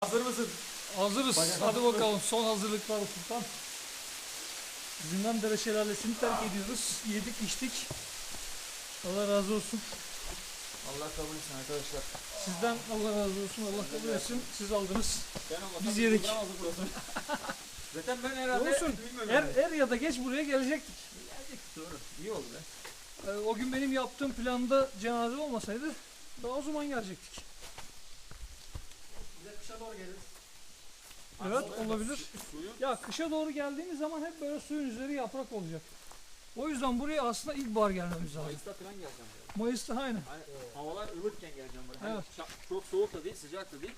Hazır mısın? Hazırız. Hadi bakalım son hazırlıklar Sultan. Zindan Şelalesi'ni terk ediyoruz. Yedik içtik. Allah razı olsun. Allah kabul etsin arkadaşlar. Sizden Allah razı olsun. Allah kabul etsin. Siz aldınız. Ben Biz yedik. Zaten ben herhalde Olsun. bilmiyorum. Er, yani. er ya da geç buraya gelecektik. Doğru. İyi oldu be. Ee, o gün benim yaptığım planda cenaze olmasaydı daha o zaman gelecektik. Kışa doğru geliriz. Evet olabilir. Ya kışa doğru geldiğimiz zaman hep böyle suyun üzeri yaprak olacak. O yüzden buraya aslında ilkbahar gelmemiz lazım. Mayıs'ta falan geleceğim. buraya. Mayıs'ta aynı. Hani havalar ılıkken geleceğim buraya. Hani Evet. şa- çok soğuk da değil, sıcak da değil.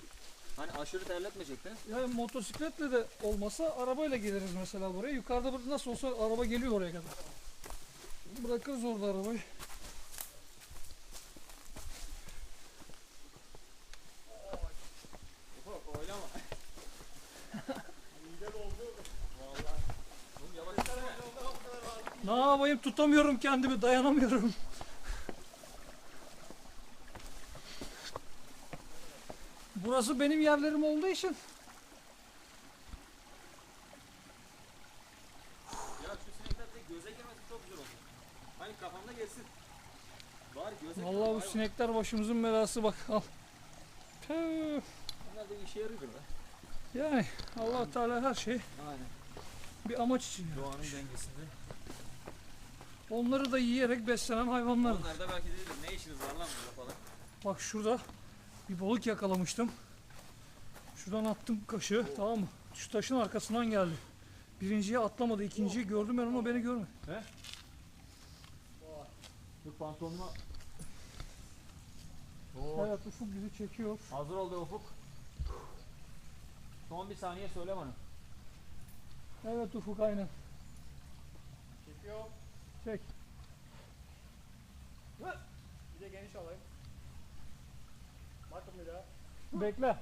Hani aşırı terletmeyecek de. Yani motosikletle de olmasa arabayla geliriz mesela buraya. Yukarıda bir- nasıl olsa araba geliyor oraya kadar. Bırakırız orada arabayı. Ne yapayım tutamıyorum kendimi dayanamıyorum. Burası benim yerlerim olduğu için Ya şu sinekler tek göze girmesi çok güzel oldu. Hani kafamda gelsin. Bari göze Vallahi bu sinekler başımızın belası bak al. Tüh. Bunlar da işe yarıyor be. Yani Allah Teala her şey Aynen. bir amaç için. Doğanın dengesinde. Onları da yiyerek beslenen hayvanlar. Onlar da belki de ne işiniz var lan burada falan. Bak şurada bir balık yakalamıştım. Şuradan attım kaşı tamam mı? Şu taşın arkasından geldi. Birinciye atlamadı, ikinciyi gördüm ben ama beni görmedi. Dur pantolonuma. Oo. Evet ufuk bizi çekiyor. Hazır ol be Ufuk. Son bir saniye söyle bana. Evet ufuk aynen. Çekiyor. Çek. Bir de geniş alayım. Bakın bir daha. Bekle.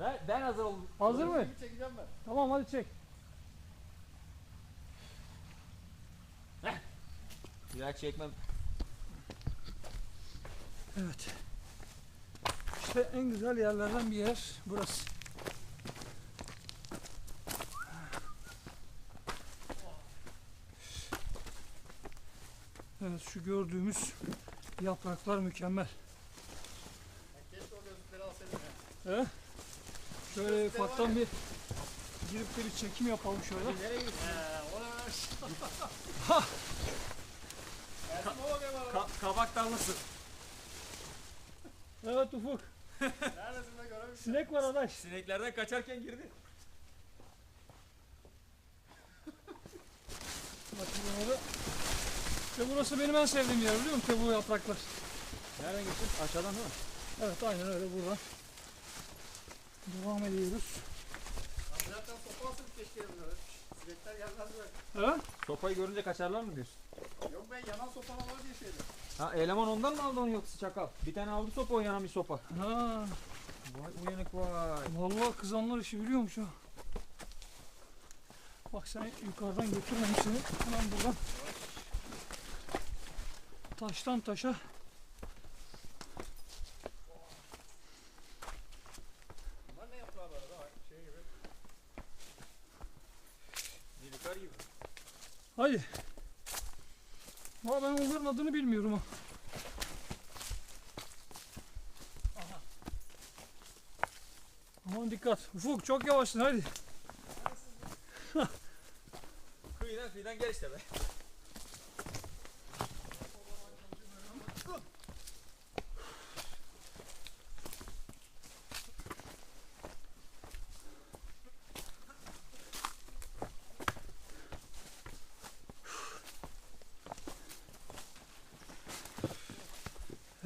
Ben, ben hazır oldum. Hazır mı? Gibi çekeceğim ben. Tamam hadi çek. Ya çekmem. Evet. İşte en güzel yerlerden bir yer burası. Evet şu gördüğümüz yapraklar mükemmel. He? Şöyle ufaktan bir girip bir çekim yapalım şöyle. Nereye. Ka- kabak tarlası. Evet Ufuk. Neredesin be göremiyorum. Sinek var adaş. Sineklerden kaçarken girdi. Bakın bunları. İşte burası benim en sevdiğim yer biliyor musun? Bu yapraklar. Nereden geçtin? Aşağıdan değil mi? Evet aynen öyle buradan. Devam ediyoruz. Zaten sopa asıp keşke yanımda. Sinekler gelmez böyle. Ha? Sopayı görünce kaçarlar mı diyorsun? Yok ben yanan sopalar var diye şeydim. Ha eleman ondan mı aldı onu yoksa çakal? Bir tane aldı sopa o yanan bir sopa. Ha. Vay uyanık vay. Vallahi kızanlar işi biliyormuş ha. Bak sen yukarıdan götürme hepsini. Hemen buradan. Taştan taşa. Bunlar ne yaptılar böyle daha şey gibi. Nilüfer gibi. Hadi. Valla ben onların adını bilmiyorum ha. Aman dikkat. Ufuk çok yavaşsın hadi. Kıyıdan kıyıdan gel işte be.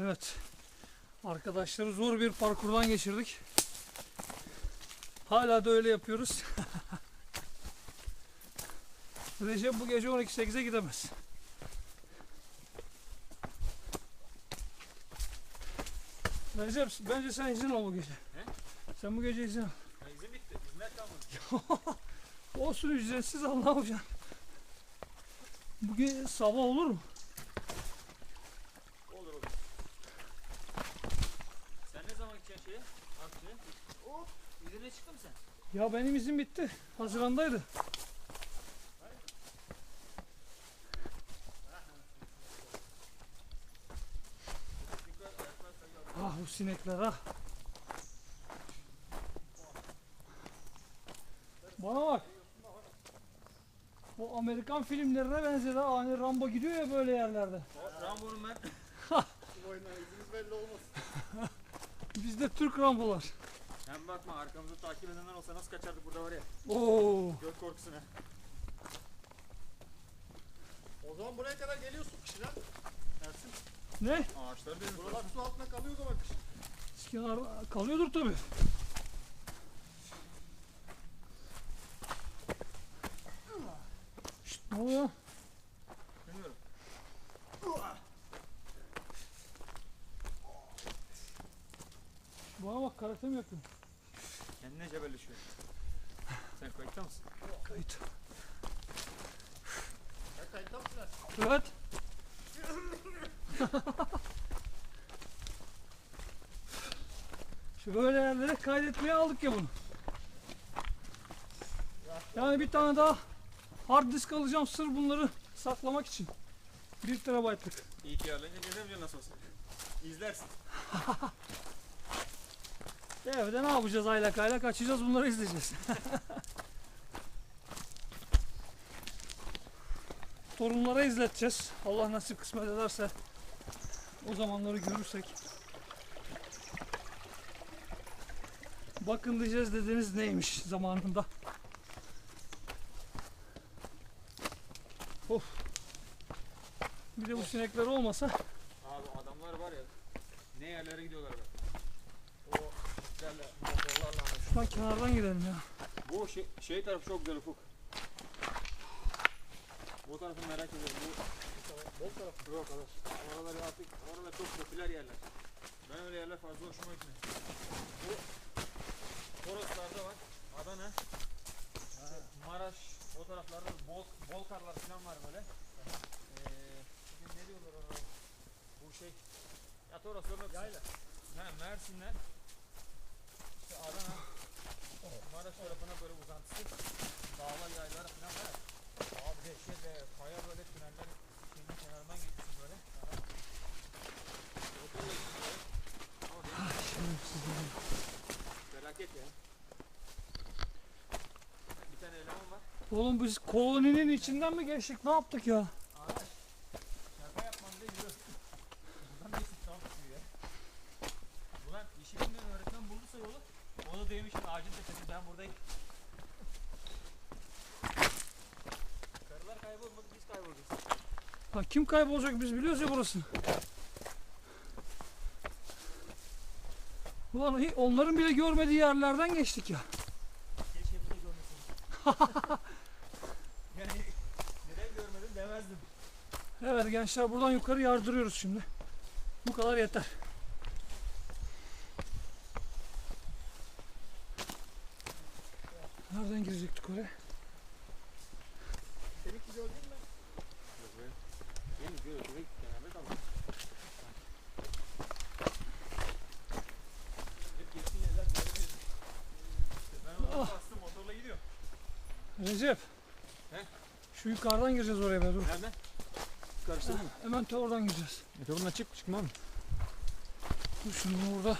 Evet. Arkadaşları zor bir parkurdan geçirdik. Hala da öyle yapıyoruz. Recep bu gece 12.8'e gidemez. Recep bence sen izin al bu gece. Sen bu gece izin al. Ha, izin bitti. İzinler kalmadı. Olsun ücretsiz al ne yapacaksın? Bugün sabah olur mu? İzine çıktın mı sen? Ya benim izin bitti. Hazirandaydı. Ah bu sinekler ah. Bana bak. Bu Amerikan filmlerine benzer ha. Hani Rambo gidiyor ya böyle yerlerde. Rambo'nun ben. Oynar? İziniz belli olmasın. Bizde Türk Rambolar. Hem bakma arkamızı takip edenler olsa nasıl kaçardık burada var ya. Oo. Göt korkusuna. O zaman buraya kadar geliyorsun kışına. Ersin. Ne? Ağaçları da Buralar su altında kalıyor o zaman kışın. Kenar kalıyordur tabi. Şşt, ne oluyor? Bilmiyorum. Karate mi yapıyorsun? Kendine cebelleşiyor. Sen kayıtta mısın? Kayıt. Ya kayıtta mısın? Evet. Şu böyle yerlere kaydetmeye aldık ya bunu. Yani bir tane daha hard disk alacağım sır bunları saklamak için. 1 terabaytlık. İhtiyarlayınca gezemeyeceksin nasıl olsa. İzlersin. Evde ne yapacağız aylak aylak açacağız bunları izleyeceğiz. Torunlara izleteceğiz. Allah nasip kısmet ederse o zamanları görürsek. Bakın diyeceğiz dediniz neymiş zamanında. Of. Bir de bu sinekler olmasa Abi adamlar var ya. Ne yerlere gidiyorlar be. O işlerle, motorlarla. şuradan kenardan gidelim ya. Bu şey, şey tarafı çok güzel ufuk. Bu tarafı merak ediyorum. Bu Bol tarafı. yok arkadaş. Oralar artık oralar çok popüler yerler. Ben öyle yerler fazla hoşuma gitmiyor. Bu Toroslarda var. Adana. işte Maraş o taraflarda bol bol karlar falan var böyle. Ee, ne diyorlar ona? Bu şey ya Toros örnek. Yayla. Ha, Mersin'den işte Adana, Maraş tarafına böyle uzantısı dağlar yaylar falan var. Abi dehşet de kaya böyle tüneller şeyin kenarından geçiyorsun böyle. Felaket ya. Bir tane eleman var. Oğlum biz koloninin içinden mi geçtik? Ne yaptık ya? Onu demişim ağacın tepesi ben buradayım. Karılar kaybolmadı biz kaybolacağız. Ha, kim kaybolacak biz biliyoruz ya burasını. Ulan onların bile görmediği yerlerden geçtik ya. Keşke bunu görmeseydin. yani neden görmedim demezdim. Evet gençler buradan yukarı yardırıyoruz şimdi. Bu kadar yeter. Nereden girecektik oraya? Seninki gördün mü? Yok be. Benim göğsüme kenarda kalmış. Oradan gidiyor. Recep. He? Şu yukarıdan gireceğiz oraya be dur. Nereden? Karıştırdın mı? Hemen te oradan gireceğiz. Efe bundan çık çıkma mı? Dur şimdi burada